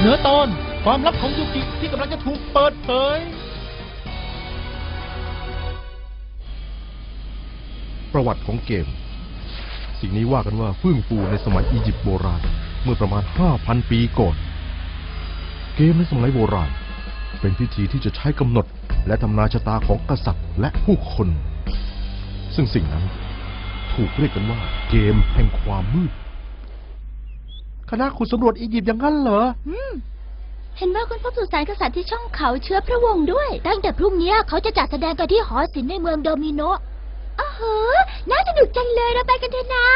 เหนือตอนความลับของยูกิที่กำลังจะถูกเปิดเผย ประวัติของเกม สิ่งนี้ว่ากันว่าเฟื่องฟูในสมัยอียิปต์โบราณ เมื่อประมาณ 5,000 ปีก่อน เกมในสมัยโบราณ เป็นพิธีที่จะใช้กำหนด และทำนายชะตาของกษัตริย์และผู้คน ซึ่งสิ่งนั้นถูกเรียกกันว่าเกมแห่งความมืด คณะขุดสำรวจอียิปต์อย่างนั้นเหรอ อืม เห็นว่าคุณพบสุสานกษัตริย์ที่ช่องเขาเชื้อพระวงศ์ด้วย ตั้งแต่พรุ่งนี้เขาจะจัดแสดงกันที่หอศิลป์ในเมืองโดมิโนอ้โหน่าสนุกจังเลยเราไปกันเถอะนะ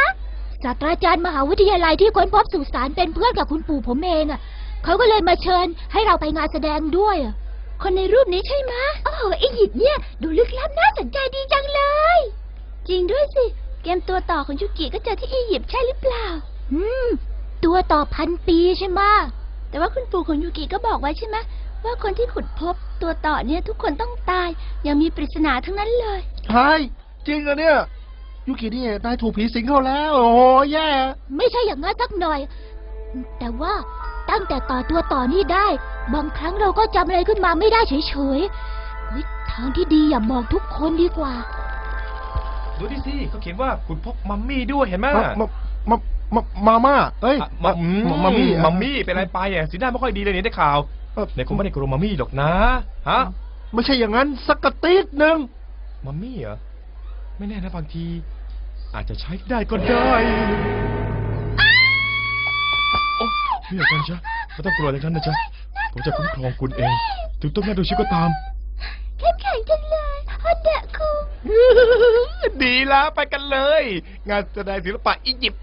ศาสตราจารย์มหาวิทยาลัยที่ค้นพบสุสานเป็นเพื่อนกับคุณปู่ผมเองอะเขาก็เลยมาเชิญให้เราไปงานแสดงด้วยอะคนในรูปนี้ใช่ไหมโอ้โหอียิปต์เนี่ย ดูลึกลับน่าสนใจดีจังเลย จริงด้วยสิ เกมตัวต่อของยูกิก็เจอที่อียิปต์ใช่หรือเปล่า อืม ตัวต่อพันปีใช่ไหมะแต่ว่าคุณปู่ของยูกิก็บอกไว้ใช่ไหมะว่าคนที่ขุดพบตัวต่อเนี่ยทุกคนต้องตาย ยังมีปริศนาทั้งนั้นเลยใช่จริงเหรอเนี่ยยุกินี่นายถูกผีสิงเข้าแล้ว โอ้โหแย่ ไม่ใช่อย่างนั้นสักหน่อย แต่ว่าตั้งแต่ต่อตัวต่อนี่ได้ บางครั้งเราก็จำอะไรขึ้นมาไม่ได้เฉยๆเฮ้ยทางที่ดีอย่าบอกทุกคนดีกว่า ดูดิสิเขาเขียนว่าคุณพบมัมมี่ด้วยเห็นไหมมามา มามามาม่าเอ้ยอะมาอืมมามี่มัมมี่เป็นอะไรไปอะสีหน้าไม่ค่อยดีเลยเนี่ยได้ข่าวเอ่อในคงไม่ได้กลัวมัมมี่หรอกนะฮะไม่ใช่อย่างนั้นสักกะติดหนึ่งมัมมี่เหรอไม่แน่นะบางที อาจจะใช้ได้ก็ได้โอ้นี่อาจารย์จ๊ะไม่ต้องกลัวอย่างนั้นนะจ๊ะผมจะคุ้มครองคุณเอง ถึงต้องแม่ดูชิก็ตาม เข้มแข็งจังเลยฮอนเดะคุงดีแล้วไปกันเลย งานแสดงศิลปะอียิปต์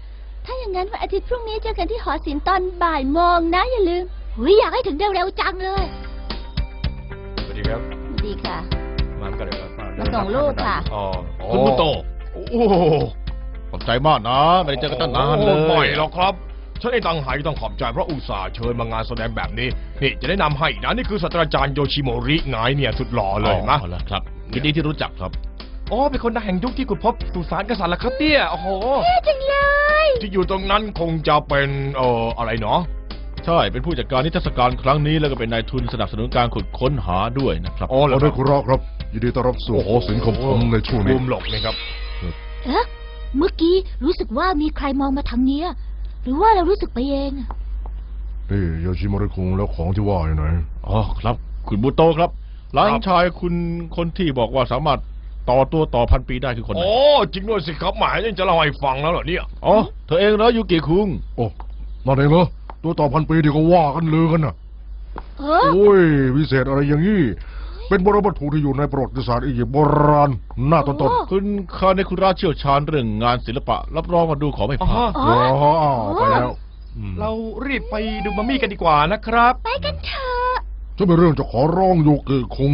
ถ้าอย่างนั้นวันอาทิตย์พรุ่งนี้เจอกันที่หอศิลป์ตอนบ่ายโมงนะอย่าลืมหุยอยากให้ถึงเร็วๆจังเลย สวัสดีครับ ดีค่ะ มากันเลยครับมาส่งลูกค่ะ อ๋อคุณบุโต โอ้โหขอบใจมากนะ ไม่ได้เจอกันตั้งนานเลยโอ้ไม่หรอกครับฉันเองต่างหากที่ต้องขอบใจเพราะอุตส่าห์เชิญมางานแสดงแบบนี้ นี่จะได้นำให้นะนี่คือศาสตราจารย์โยชิโมริไงเนี่ยสุดหล่อเลยนะอ๋อแล้วครับยินดีที่รู้จักครับ อ๋อเป็นคนดังแห่งยุคที่ขุดพบสุสานกษัตริย์ละครับเนี่ยโอ้โหจังเลย ที่อยู่ตรงนั้นคงจะเป็นเอ่ออะไรเนาะใช่ เป็นผู้จัดการนิทรรศการครั้งนี้แล้วก็เป็นนายทุนสนับสนุนการขุดค้นหาด้วยนะครับอ๋อเหรอขอได้คุณรอครับยินดีต้อนรับสู่หอศิลป์ของผมในช่วงนี้ บูมหลกนะครับ เอ๊ะ เมื่อกี้รู้สึกว่ามีใครมองมาทางเนี้ย หรือว่าเรารู้สึกไปเองอะนี่โยชิโมริคุงแล้วของที่ว่าอยู่ไหนอ๋อครับ คุณบุโตครับหลานชายคุณคนที่บอกว่าสามารถ ต่อตัวต่อพันปีได้คือคนไหนโอ้จริงด้วยสิครับหมายยังจะเล่าให้ฟังแล้วเหรอเนี่ยอ๋อเธอเองเหรอยูกิคุงโอ้นั่นเองเหรอตัวต่อพันปีที่เขาว่ากันลือกันน่ะเออโอ้ยวิเศษอะไรอย่างนี้เป็นโบราณวัตถุที่อยู่ในประวัติศาสตร์อียิปต์โบราณหน้าต้นๆคุณคาเนคุระเชี่ยวชาญเรื่องงานศิลปะ รับรองมาดูขอไม่พลาดอ๋อ๋ออ้าวไปแล้วอืมเรารีบไปดูมัมมี่กันดีกว่านะครับ ไปกันเถอะจะเป็นเรื่องจะขอร้องโยกิคง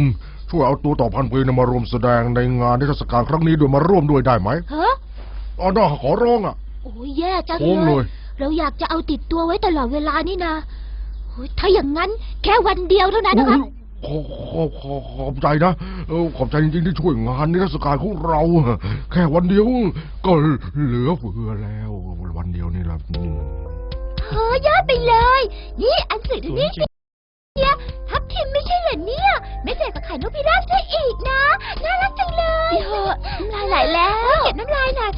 ช่วยเอาตัวต่อพันปีนำมารวมแสดงในงานนิทรรศการครั้งนี้ด้วยมาร่วมด้วยได้ไหมเฮ้ออ๋อน่าขอร้องอะ โอ้ยแย่จังโค้งเลเลย ย เราอยากจะเอาติดตัวไว้ตลอดเวลานี่นะโอ้ยถ้าอย่างนั้นแค่วันเดียวเท่านั้นนะครับขอขอขอขอบใจนะเออขอบใจจริงๆที่ช่วยงานนิทรรศการของเรา แค่วันเดียวก็เหลือเฟือแล้ว วันเดียวนี่แหละอืมเฮ้ยยอดไปเลย นี่อันสื่อนี่ เนี่ยทับทิมไม่ใช่เหรอเนี่ยไม่ใส่กับไข่นกพิราบซะอีกนะ น่ารักจังเลยเฮ้น้ำลายไหลแล้วเก็บน้ำลายหน่อย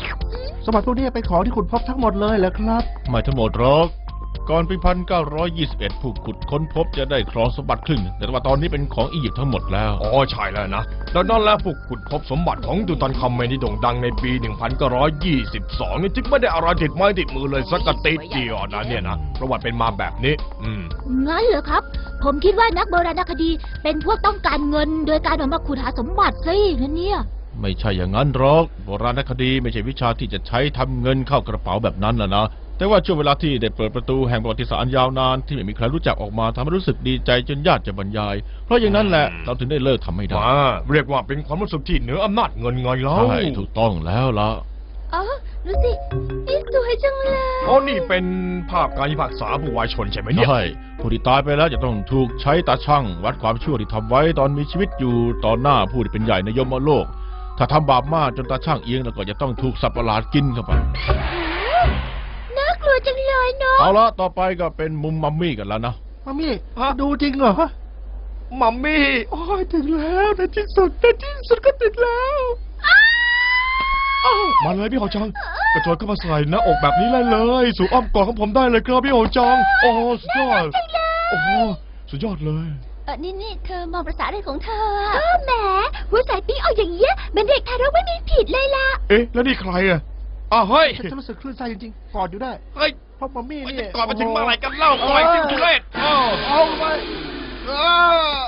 สมบัติพวกนี้เป็นของที่ขุดพบทั้งหมดเลยเหรอครับ ไม่ทั้งหมดหรอก ก่อนปีพันเก้าร้อยยี่สิบเอ็ดผู้ขุดค้นพบจะได้ครองสมบัติครึ่งแต่ว่าตอนนี้เป็นของอียิปต์ทั้งหมดแล้ว อ๋อใช่แล้วนะแล้วนั่นแหละผู้ขุดพบสมบัติของตุตันคาเมนที่โด่งดังในปี 1922 นี่จึงไม่ได้อะไรติดไม้ติดมือเลยสักกระติดเดียวนะเนี่ยนะประวัติเป็นมาแบบนี้ อืม งั้นเหรอครับ ผมคิดว่านักโบราณคดีเป็นพวกต้องการเงิน โดยการออกมาขุดหาสมบัติซะอีกนะเนี่ย ไม่ใช่อย่างนั้นหรอก โบราณคดีไม่ใช่วิชาที่จะใช้ทำเงินเข้ากระเป๋าแบบนั้นนะนะ แต่ว่าช่วงเวลาที่ได้เปิดประตูแห่งประวัติศาสตร์อันยาวนานที่ไม่มีใครรู้จักออกมาทำให้รู้สึกดีใจจนญาติจะบรรยาย เพราะอย่างนั้นแหละเราถึงได้เลิกทำไม่ได้ มาเรียกว่าเป็นความรู้สึกที่เหนืออำนาจเงินไงเล่าใช่ถูกต้องแล้วละอ๋อดูสินี่สวยจังเลยอ๋อนี่เป็นภาพการพิพากษาผู้วายชนใช่ไหมเนี่ย ใช่ผู้ที่ตายไปแล้วจะต้องถูกใช้ตาช่างวัดความชั่วที่ทำไว้ตอนมีชีวิตอยู่ต่อหน้าผู้ที่เป็นใหญ่ในยมโลก ถ้าทำบาปมากจนตาช่างเอียงแล้วก็จะต้องถูกสัตว์ประหลาดกินเข้าไปน่าก ลัวจังเลยเนาะเอาละต่อไปก็เป็นมุมมัมมี่กันแล้วนะมามี่ฮะ ดูจริงเหรอมัมมี่โอ้ยถึงแล้วในที่สุดในที่สุดก็ติดแล้วอ้าวมาเลยพี่โหจังกระโจนเข้ามาใส่หน้าอกแบบนี้เลยเลยสู่อ้อมกอดของผมได้เลยครับพี่โหจังโอ้โหสุดยอดโอ้โหสุดยอดเลยเออนี่นี่เธอมองภาษาอะไรของเธอก็แหมหัวสายปิ๊งออกอย่างเงี้ยเป็นเด็กทารกไม่มีผิดเลยล่ะ เอ๊ะ แล้วนี่ใครอะ อ้าวเฮ้ย ฉันรู้สึกคลื่นไส้จริงๆกอดอยู่ได้ เฮ้ยเพราะมามี่มันนี่จะก่อนมาถึงเมื่อไหร่กันเล่าปล่อยสิทุเรศอ้าวเอาไปเออ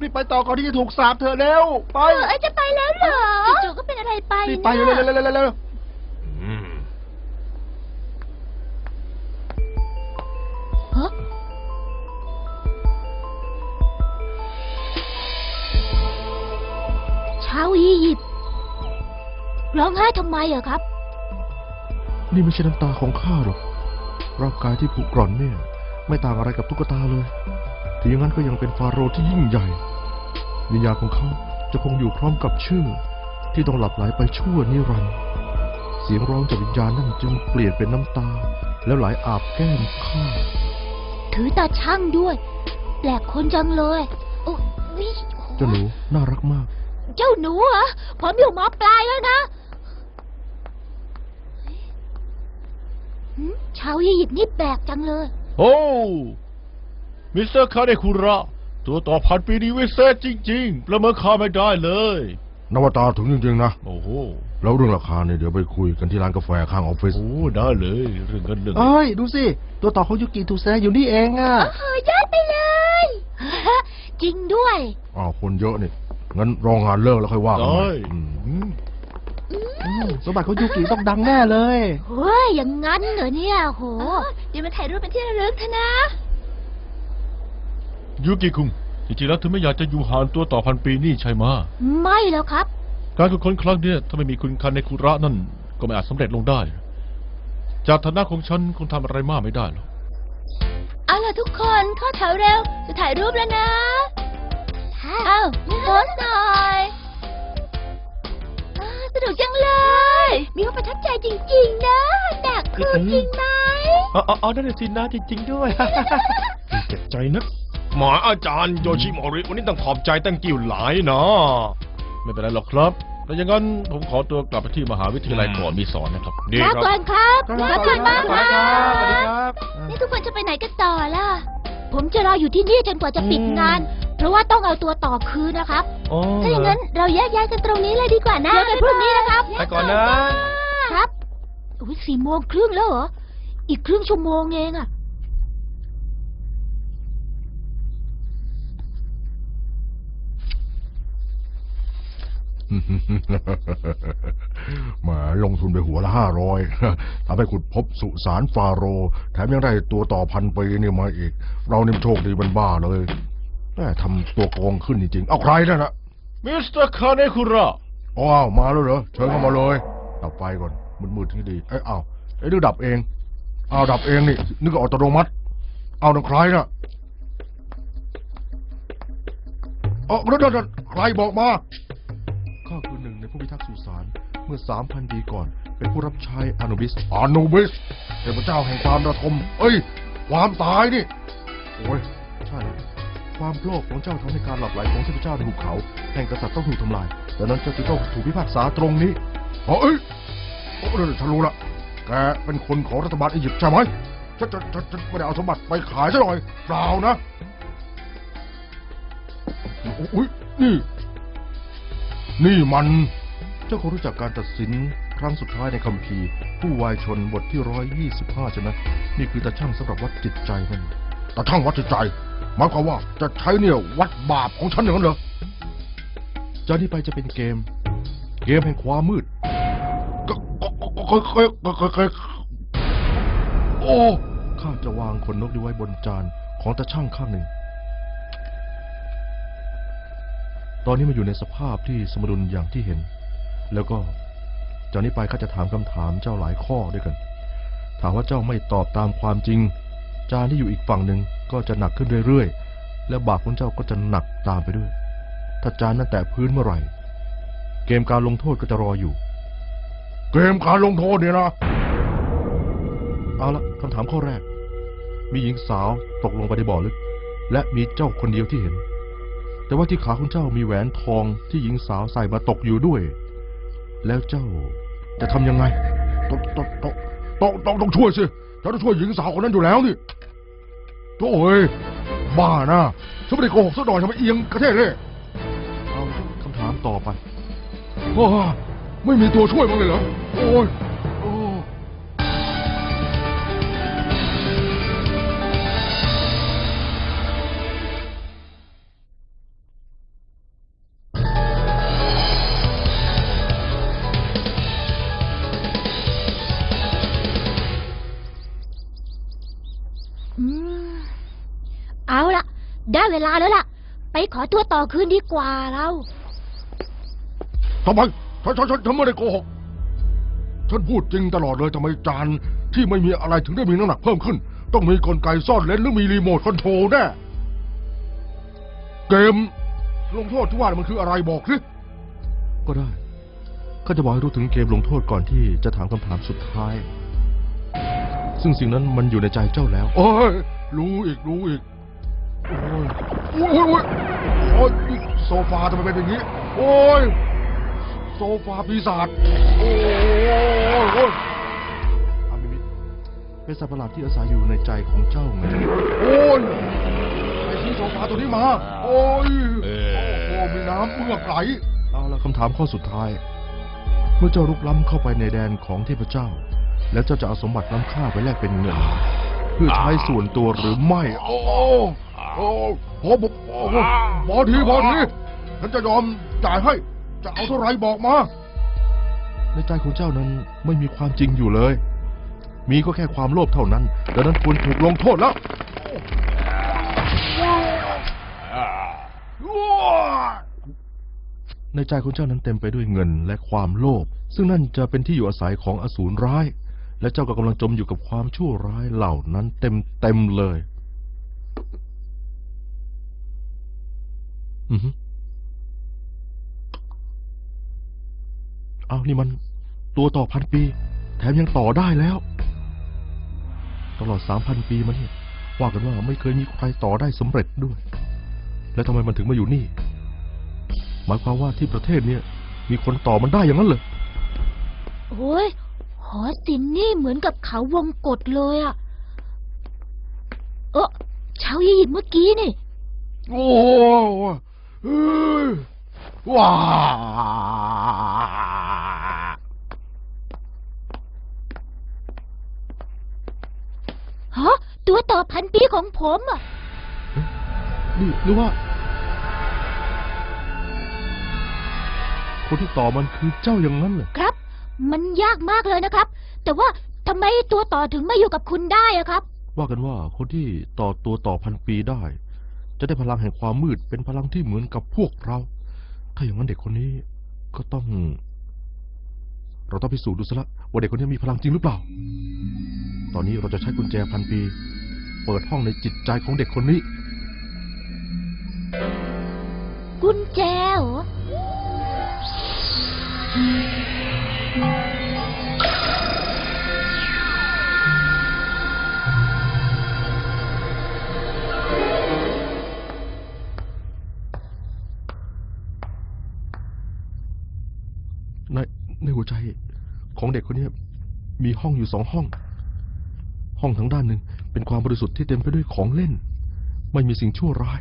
รีบไปต่อก่อนที่จะถูกสาบเธอเร็วไปเออเอ้ยจะไปแล้วเหรอจู่ๆก็เป็นอะไรไปรีบไปเร็วนะเร็วเร็วเร็วเร็วอืมฮะชาวอียิปต์ร้องไห้ทำไมอะครับ นี่ไม่ใช่น้ำตาของข้าหรอก ร่างกายที่ผุกร่อนเนี่ย ไม่ต่างอะไรกับตุ๊กตาเลย ถึงอย่างนั้นก็ยังเป็นฟาโรห์ที่ยิ่งใหญ่ วิญญาณของเขาจะคงอยู่พร้อมกับชื่อ ที่ต้องหลับไหลไปชั่วนิรันดร์ เสียงร้องจากวิญญาณนั่นจึงเปลี่ยนเป็นน้ำตา แล้วไหลอาบแก้มข้า ถือตาช่างด้วย แปลกคนจังเลยโอ้ยเจ้าหนูน่ารักมาก เจ้าหนูเหรอผมอยู่หมอปลายแล้วนะหืม ชาวอียิปต์นี่แปลกจังเลย โอ้ มิสเตอร์คาเดคุระ ตัวต่อพันปีนี้วิเศษจริง ๆ ประเมินค่าไม่ได้เลย นวตาถึงจริงๆนะ โอ้โห แล้วเรื่องราคาเนี่ยเดี๋ยวไปคุยกันที่ร้านกาแฟข้างออฟฟิศ โอ้ได้เลย เรื่องเงินเรื่องเอ้ย ดูสิ ตัวต่อของยูกิถูกแสดงอยู่นี่เองอะโอ้โหยอดไปเลย จริงด้วย อ้าวคนเยอะนี่ งั้นรองงานเลิกแล้วค่อยว่ากันใหได้ม่อืมอืมอืม สมบัติของยูกิต้องดังแน่เลย เฮ้ยอย่างงั้นเหรอเนี่ยโหเดี๋ยวมาถ่ายรูปเป็นที่ระลึกเถอะนะ ยูกิคุงจริงๆแล้วเธอไม่อยากจะอยู่ห่างตัวต่อพันปีนี่ใช่ไหมะไม่แล้วครับ การขุดค้นครั้งเนี้ยถ้าไม่มีคุณคาเนคุระนั่น ก็ไม่อาจสำเร็จลงได้ จากฐานะของฉันคงทำอะไรมากไม่ได้หรอก เอาล่ะทุกคนเข้าแถวเร็ว จะถ่ายรูปแล้วนะเอาโพสหน่อยอาส นุกจังเลย มีความประทับใจจริง ๆ นะแต่ครูจริงไหมอ๋ออ๋อนั่นนะสินะจริง ๆ ด้วย เจ็บใจนะหมออาจารย์โยชิโมริวันนี้ต้องขอบใจตั้งกิ้วหลายนะไม่เป็นไรหรอกครับแต่อย่างนั้นผมขอตัวกลับไปที่มหาวิทยาลัยก่อนมีสอนนะครับ ดีลาครับ ก่อนครับครับลาก่อนมากสวัสดีครับสวัสดีครับ นี่ทุกคนจะไปไหนกันต่อล่ะ ผมจะรออยู่ที่นี่จนกว่าจะปิดงาน เพราะว่าต้องเอาตัวต่อคืนนะครับถ้าอย่างนั้นเราแยกย้ายกันตรงนี้เลยดีกว่านะเจอกันพรุ่งนี้นะครับ ไปก่อนนะ ครับอุ้ยสี่โมงครึ่งแล้วเหรอ อีกครึ่งชั่วโมงเองอะแหมาลงทุนไปหัวละห้าร้อยทำให้ขุดพบสุสานฟาโรห์แถมยังได้ตัวต่อพันปีเนี่ยมาอีก เรานี่มันโชคดีเป็นบ้าเลยแม่ ทำตัวโกงขึ้นจริงๆ เอาใครนั่นนะมิสเตอร์คาเนคุระอ้าวมาแล้วเหรอ เชิญเข้ามาเลย ดับไฟก่อน มืดๆที่ดี เอ้ยอ้าวไอ้ยนึกดับเอง อ้าวดับเองนี่ นึกว่าอัตโนมัติ เอานังใครน่ะเอ๋อแล้วนั่นใครบอกมา ข้าคือหนึ่งในผู้พิทักษ์สุสาน เมื่อสามพันปีก่อน เป็นผู้รับใช้อานุบิส อานุบิสเทพเจ้าแห่งความระทม เอ้ย ความตายนี่ โอ้ย ใช่แล้ว ความโลภของเจ้าทำให้การหลับไหลของเทพเจ้าในหุบเขา แห่งกษัตริย์ต้องถูกทำลายดังนั้นเจ้าจึงต้องถูกพิพากษาตรงนี้อ๋อเอ้ยโอ้เดี๋ยฉันรู้ละแกเป็นคนของรัฐบาลอียิปต์ใช่ไหมฉันฉันฉันฉันไม่ได้เอาสมบัติไปขายซะหน่อยเปล่านะอุ้ยนี่ นี่มัน เจ้าคงรู้จักการตัดสินครั้งสุดท้ายในคัมภีร์ ผู้วายชนบทที่ร้อยยี่สิบห้าใช่ไหมนี่คือตาช่างสำหรับวัดจิตใจมันตาช่างวัดจิตใจ หมายความว่าจะใช้เนี่ยวัดบาปของฉันอย่างนั้นเหรอจากนี้ไปจะเป็นเกม เกมแห่งความมืดก็ก็ก็ก็ก็ก็ก็โอ้ข้าจะวางขนนกนี้ไว้บนจานของตาช่างข้างหนึ่ง ตอนนี้มันอยู่ในสภาพที่สมดุลอย่างที่เห็น แล้วก็จากนี้ไปข้าจะถามคำถามเจ้าหลายข้อด้วยกัน ถามว่าเจ้าไม่ตอบตามความจริง จานที่อยู่อีกฝั่งหนึ่ง ก็จะหนักขึ้นเรื่อยๆ และบาปของเจ้าก็จะหนักตามไปด้วย ถ้าจานนั้นแตะพื้นเมื่อไหร่ เกมการลงโทษก็จะรออยู่ เกมการลงโทษเนี่ยนะเอาละคำถามข้อแรก มีหญิงสาวตกลงไปในบ่อลึก และมีเจ้าคนเดียวที่เห็น แต่ว่าที่ขาของเจ้ามีแหวนทองที่หญิงสาวใส่มาตกอยู่ด้วย แล้วเจ้าจะทำยังไงต้องต้องต้องต้องต้องต้องช่วยสิฉันต้องช่วยหญิงสาวคนนั้นอยู่แล้วนี่ โถ่เอ้ยบ้านะฉันไม่ได้โกหกสักหน่อยทำไมเอียงกระเทศเลยเอาคำถามต่อไปโอ้ไม่มีตัวช่วยมั้างเลยเหรอ โอ้ย ลาแล้วล่ะ ไปขอตัวต่อคืนดีกว่าเราทำไมฉันฉันฉันฉันไม่ได้โกหก ฉันพูดจริงตลอดเลยทำไมจานที่ไม่มีอะไรถึงได้มีน้ำหนักเพิ่มขึ้น ต้องมีกลไกซ่อนเลนหรือมีรีโมทคอนโทรลแน่ เกมลงโทษที่ว่ามันคืออะไรบอกสิก็ได้ข้าจะบอกให้รู้ถึงเกมลงโทษก่อนที่จะถามคำถามสุดท้าย ซึ่งสิ่งนั้นมันอยู่ในใจเจ้าแล้ว โอ้ยรู้อีกรู้อีก โอ้ยโอ้ยโอ้ยโอ้ยนี่โซฟาทำไมเป็นอย่างนี้ โอ้ย โซฟาปีศาจ โอ้ยโอ้ยอามิมิเป็นสัตว์ประหลาดที่อาศัยอยู่ในใจของเจ้าไงโอ้ยไปซื้อโซฟาตัวนี้มา โอ้ยเอ่อโอ้มีน้ำเมือกไหล เอาละคำถามข้อสุดท้าย เมื่อเจ้ารุกล้ำเข้าไปในแดนของเทพเจ้า แล้วเจ้าจะเอาสมบัติล้ำค่าไปแลกเป็นเงิน เพื่อใช้ส่วนตัวหรือไม่ โอ้ โอ้พอบอกโอ้พอทีพอทีฉันจะยอมจ่ายให้ จะเอาเท่าไหรบอกมา ในใจของเจ้านั้นไม่มีความจริงอยู่เลย มีก็แค่ความโลภเท่านั้นดังนั้นควรถูกลงโทษแล้วในใจของเจ้านั้นเต็มไปด้วยเงินและความโลภซึ่งนั่นจะเป็นที่อยู่อาศัยของอสูรร้าย และเจ้าก็กำลังจมอยู่กับความชั่วร้ายเหล่านั้นเต็มเต็มๆเลย อือฮึเอานี่มันตัวต่อพันปี แถมยังต่อได้แล้ว ตลอดสามพันปีมาเนี่ยว่ากันว่าไม่เคยมีใครต่อได้สำเร็จด้วย แล้วทำไมมันถึงมาอยู่นี่ หมายความว่าที่ประเทศเนี่ย มีคนต่อมันได้อย่างนั้นเลยโอ้ยหอศิลป์นี่เหมือนกับเขาวงกฏเลยอะเออชาวอียิปต์เมื่อกี้นี่ โอ้เฮ้ย ว้าฮะตัวต่อพันปีของผมอะนี่หรือว่า คนที่ต่อมันคือเจ้าอย่างนั้นเหรอครับ มันยากมากเลยนะครับ แต่ว่าทำไมตัวต่อถึงไม่อยู่กับคุณได้อะครับ ว่ากันว่าคนที่ต่อตัวต่อพันปีได้ จะได้พลังแห่งความมืดเป็นพลังที่เหมือนกับพวกเรา ถ้าอย่างนั้นเด็กคนนี้ก็ต้อง เราต้องพิสูจน์ดูซะละว่าเด็กคนนี้มีพลังจริงหรือเปล่า ตอนนี้เราจะใช้กุญแจพันปี เปิดห้องในจิตใจของเด็กคนนี้ กุญแจเหรอ ของเด็กคนนี้มีห้องอยู่สองห้อง ห้องทางด้านหนึ่งเป็นความบริสุทธิ์ที่เต็มไปด้วยของเล่น ไม่มีสิ่งชั่วร้าย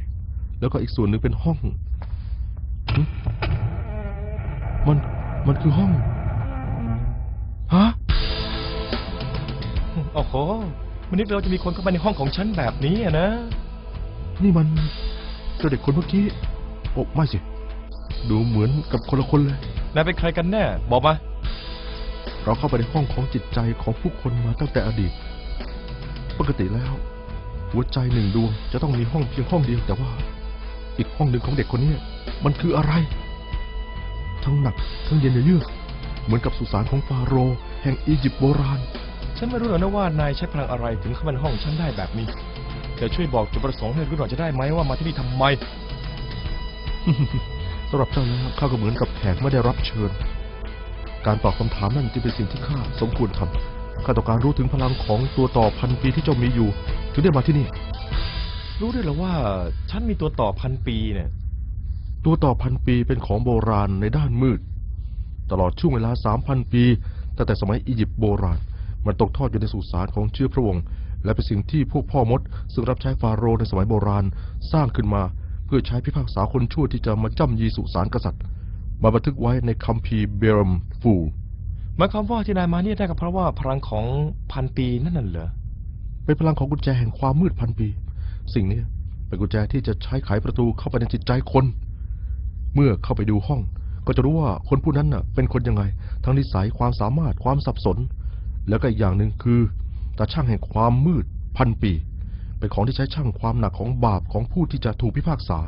แล้วก็อีกส่วนหนึ่งเป็นห้องหึมันมันคือห้องฮะโอ้โหมันนึกเราจะมีคนเข้ามาในห้องของฉันแบบนี้อะนะ นี่มันเจ้าเด็กคนเมื่อกี้โอ้ไม่สิ ดูเหมือนกับคนละคนเลยนายเป็นใครกันแน่ บอกมา เราเข้าไปในห้องของจิตใจของผู้คนมาตั้งแต่อดีต ปกติแล้ว หัวใจหนึ่งดวงจะต้องมีห้องเพียงห้องเดียวแต่ว่า อีกห้องหนึ่งของเด็กคนนี้มันคืออะไร ทั้งหนักทั้งเย็นเยือกเหมือนกับสุสานของฟาโรห์แห่งอียิปต์โบราณ ฉันไม่รู้หรอกนะว่านายใช้พลังอะไรถึงเข้ามาในห้องฉันได้แบบนี้เดี๋ยวช่วยบอกจุดประสงค์ให้รู้หน่อยจะได้ไหมว่ามาที่นี่ทำไม สำหรับเจ้าแล้วข้าก็เหมือนกับแขกไม่ได้รับเชิญ การตอบคำถามนั่นจึงเป็นสิ่งที่ข้าสมควรทำข้าต้องการรู้ถึงพลังของตัวต่อพันปีที่เจ้ามีอยู่ถึงได้มาที่นี่ รู้ด้วยเหรอว่าฉันมีตัวต่อพันปีเนี่ย ตัวต่อพันปีเป็นของโบราณในด้านมืด ตลอดช่วงเวลาสามพันปีตั้งแต่สมัยอียิปต์โบราณ มันตกทอดอยู่ในสุสานของเชื้อพระวงศ์และเป็นสิ่งที่พวกพ่อมด ซึ่งรับใช้ฟาโรห์ในสมัยโบราณสร้างขึ้นมา เพื่อใช้พิพากษาคนชั่วที่จะมาจ้ำยีสุสานกษัตริย์ มาบันทึกไว้ในคัมภีร์เบรมฟูลหมายความว่าที่นายมาเนี่ยได้ก็เพราะว่าพลังของพันปีนั่นน่ะเหรอเป็นพลังของกุญแจแห่งความมืดพันปี สิ่งนี้เป็นกุญแจที่จะใช้ไขประตูเข้าไปในจิตใจคน เมื่อเข้าไปดูห้อง ก็จะรู้ว่าคนผู้นั้นน่ะ เป็นคนยังไง ทั้งนิสัยความสามารถความสับสน แล้วก็อีกอย่างหนึ่งคือตาช่างแห่งความมืดพันปีเป็นของที่ใช้ช่างความหนักของบาปของผู้ที่จะถูกพิพากษา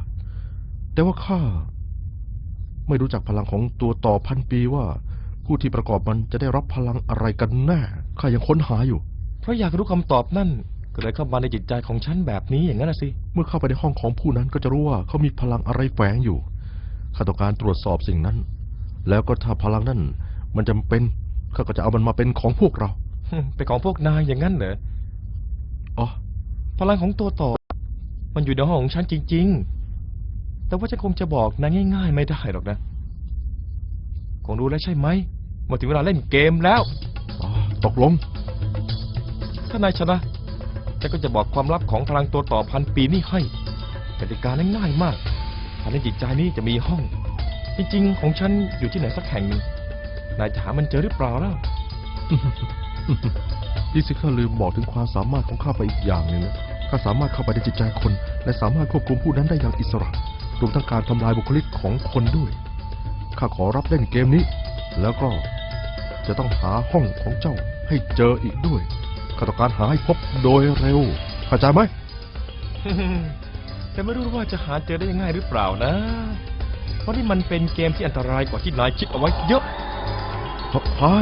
แต่ว่าข้า ไม่รู้จักพลังของตัวต่อพันปีว่า ผู้ที่ประกอบมันจะได้รับพลังอะไรกันแน่ข้ายังค้นหาอยู่ เพราะอยากรู้คำตอบนั่นก็เลยเข้ามาในจิตใจของฉันแบบนี้อย่างนั้นนะสิ เมื่อเข้าไปในห้องของผู้นั้นก็จะรู้ว่าเขามีพลังอะไรแฝงอยู่ข้าต้องการตรวจสอบสิ่งนั้น แล้วก็ถ้าพลังนั้น มันจำเป็นข้าก็จะเอามันมาเป็นของพวกเราเป็นของพวกนายอย่างนั้นเหรออ๋อพลังของตัวต่อ มันอยู่ในห้องของฉันจริง ๆ แต่ว่าฉันคงจะบอกนายง่าย ๆ ไม่ได้หรอกนะ คงรู้แล้วใช่ไหมมาถึงเวลาเล่นเกมแล้วอ๋อตกลง ถ้านายชนะฉันก็จะบอกความลับของพลังตัวต่อพันปีนี่ให้กติกาง่ายๆมากภายในจิตใจนี้จะมีห้อง จริงๆ ของฉันอยู่ที่ไหนสักแห่งหนึ่งนายจะหามันเจอหรือเปล่าล่ะนี่สิข้าลืมบอกถึงความสามารถของข้าไปอีกอย่างหนึ่งนะข้าสามารถเข้าไปในจิตใจคน และสามารถควบคุมผู้นั้นได้อย่างอิสระ รวมทั้งการทำลายบุคลิกของคนด้วย ข้าขอรับเล่นเกมนี้ แล้วก็จะต้องหาห้องของเจ้าให้เจออีกด้วย ข้าต้องการหาให้พบโดยเร็ว เข้าใจไหม แต่ไม่รู้ว่าจะหาเจอได้ง่ายหรือเปล่านะ เพราะนี่มันเป็นเกมที่อันตรายกว่าที่นายคิดเอาไว้เยอะฮะ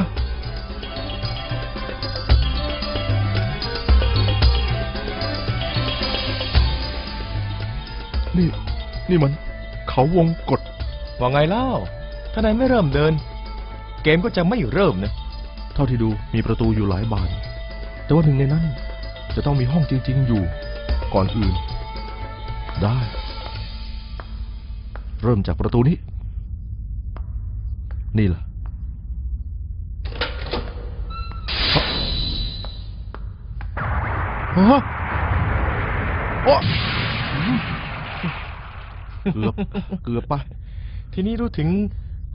นี่มัน เขาวงกฏว่าไงเล่า ถ้านายไม่เริ่มเดิน เกมก็จะไม่เริ่มนะ เท่าที่ดูมีประตูอยู่หลายบาน แต่ว่าหนึ่งในนั้น จะต้องมีห้องจริง ๆ อยู่ ก่อนอื่น ได้ เริ่มจากประตูนี้ นี่ล่ะฮะฮะโอ้ เกือบ เกือบไปทีนี้รู้ถึง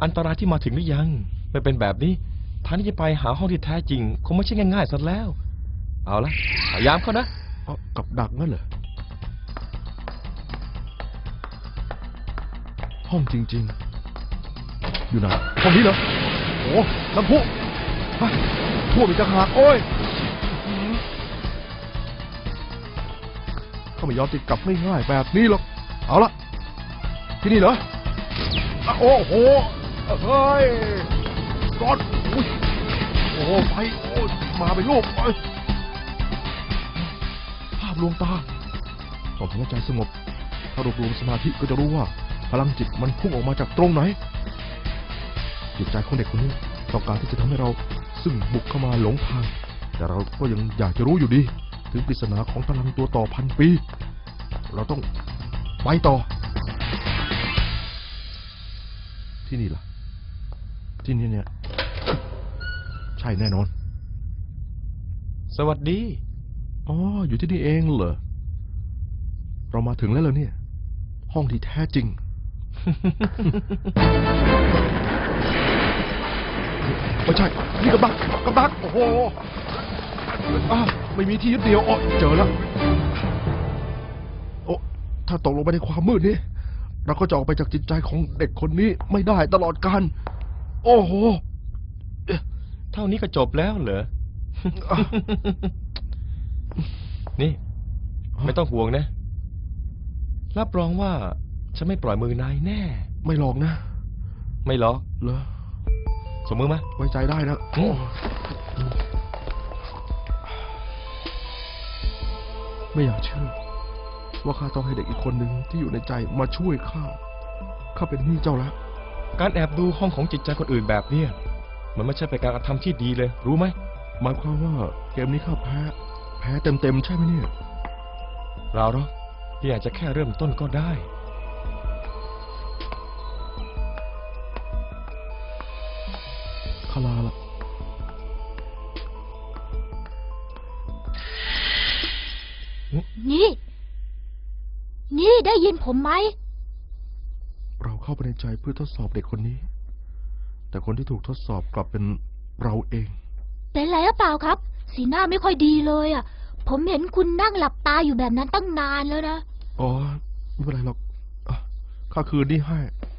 อันตรายที่มาถึงหรือยังไม่เป็นแบบนี้ทางที่จะไปหาห้องที่แท้จริง คงไม่ใช่ง่ายๆสักแล้ว เอาละพยายามเขานะเอากับดักนั่นเหรอห้องจริง ๆ อยู่ไหนห้องนี้เหรอโอ้น้ำพุไปท่วมอีกต่างหากโอ้ยเขาไม่ยอมติดกลับง่ายๆแบบนี้หรอกเอาละ ที่นี่เหรออะโอ้โหเฮ้ยร้อนอุ้ยโอ้โหไฟโอ้ยมาเป็นลูกเอ้ยภาพลวงตาต้องทำให้ใจสงบ ถ้ารวบรวมสมาธิก็จะรู้ว่า พลังจิตมันพุ่งออกมาจากตรงไหน จิตใจของเด็กคนนี้ต้องการที่จะทำให้เราซึ่งบุกเข้ามาหลงทาง แต่เราก็ยังอยากจะรู้อยู่ดี ถึงปริศนาของพลังตัวต่อพันปี เราต้องไปต่อ ที่นี่ล่ะ ที่นี่เนี่ย ใช่แน่นอน สวัสดี อ๋อ อยู่ที่นี่เองเหรอ เรามาถึงแล้วเหรอเนี่ย ห้องที่แท้จริง ไม่ใช่ นี่กระดักกระดัก โอ้โหอ้าวไม่มีที่ยึดเหนี่ยวอ๋อเจอแล้ว โอ้ ถ้าตกลงไปในความมืดนี้ เราก็จะออกไปจากจิตใจของเด็กคนนี้ไม่ได้ตลอดกาลโอ้โห เท่านี้ก็จบแล้วเหรออะนี่ ไม่ต้องห่วงนะ รับรองว่า ฉันไม่ปล่อยมือนายแน่ ไม่หลอกนะ ไม่หรอกเหรอสมมือมาไว้ใจได้นะอืมไม่อยากเชื่อ ว่าข้าต้องให้เด็กอีกคนหนึ่งที่อยู่ในใจมาช่วยข้า ข้าเป็นหนี้เจ้าแล้วการแอบดูห้องของจิตใจคนอื่นแบบเนี้ยมันไม่ใช่เป็นการกระทำที่ดีเลย รู้ไหม หมายความว่าเกมนี้ข้าแพ้ แพ้เต็มๆใช่ไหมเนี่ยเราหรอกพี่อาจจะแค่เริ่มต้นก็ได้ ผมไหม เราเข้าไปในใจเพื่อทดสอบเด็กคนนี้ แต่คนที่ถูกทดสอบกลับเป็นเราเอง เป็นไรหรือเปล่าครับ สีหน้าไม่ค่อยดีเลยอะ ผมเห็นคุณนั่งหลับตาอยู่แบบนั้นตั้งนานแล้วนะ อ๋อ ไม่เป็นไรหรอกอะข้าคืนนี้ให้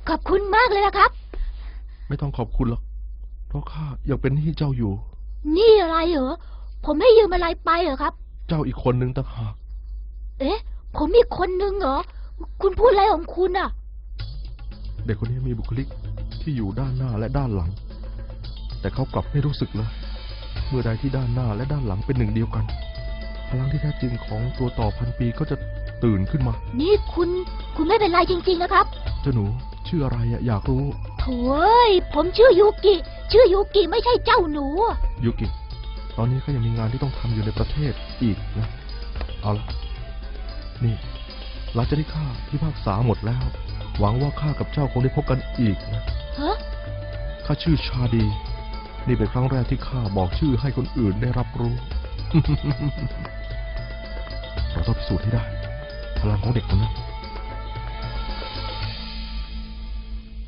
ขอบคุณมากเลยนะครับ ไม่ต้องขอบคุณหรอก เพราะข้ายังเป็นหนี้เจ้าอยู่ นี่อะไรเหรอ ผมให้ยืมอะไรไปเหรอครับ เจ้าอีกคนนึงต่างหาก เอ๊ะ ผมมีคนนึงเหรอ คุณพูดอะไรของคุณอะ เด็กคนนี้มีบุคลิกที่อยู่ด้านหน้าและด้านหลัง แต่เขากลับไม่รู้สึกเลย เมื่อใดที่ด้านหน้าและด้านหลังเป็นหนึ่งเดียวกัน พลังที่แท้จริงของตัวต่อพันปีก็จะตื่นขึ้นมา นี่คุณ คุณไม่เป็นไรจริง ๆ นะครับ เจ้าหนูชื่ออะไรอะอยากรู้ โถ่เอ้ยผมชื่อยูกิ ชื่อยูกิไม่ใช่เจ้าหนูอะยูกิ ตอนนี้ก็ยังมีงานที่ต้องทำอยู่ในประเทศอีกนะ เอาละนี่ หลังจากที่ข้าพิพากษาหมดแล้ว หวังว่าข้ากับเจ้าคงได้พบกันอีกนะฮะข้าชื่อชาดี นี่เป็นครั้งแรกที่ข้าบอกชื่อให้คนอื่นได้รับรู้ เราต้องพิสูจน์ให้ได้ พลังของเด็กคนนั้น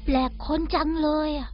แปลกคนจังเลยอะ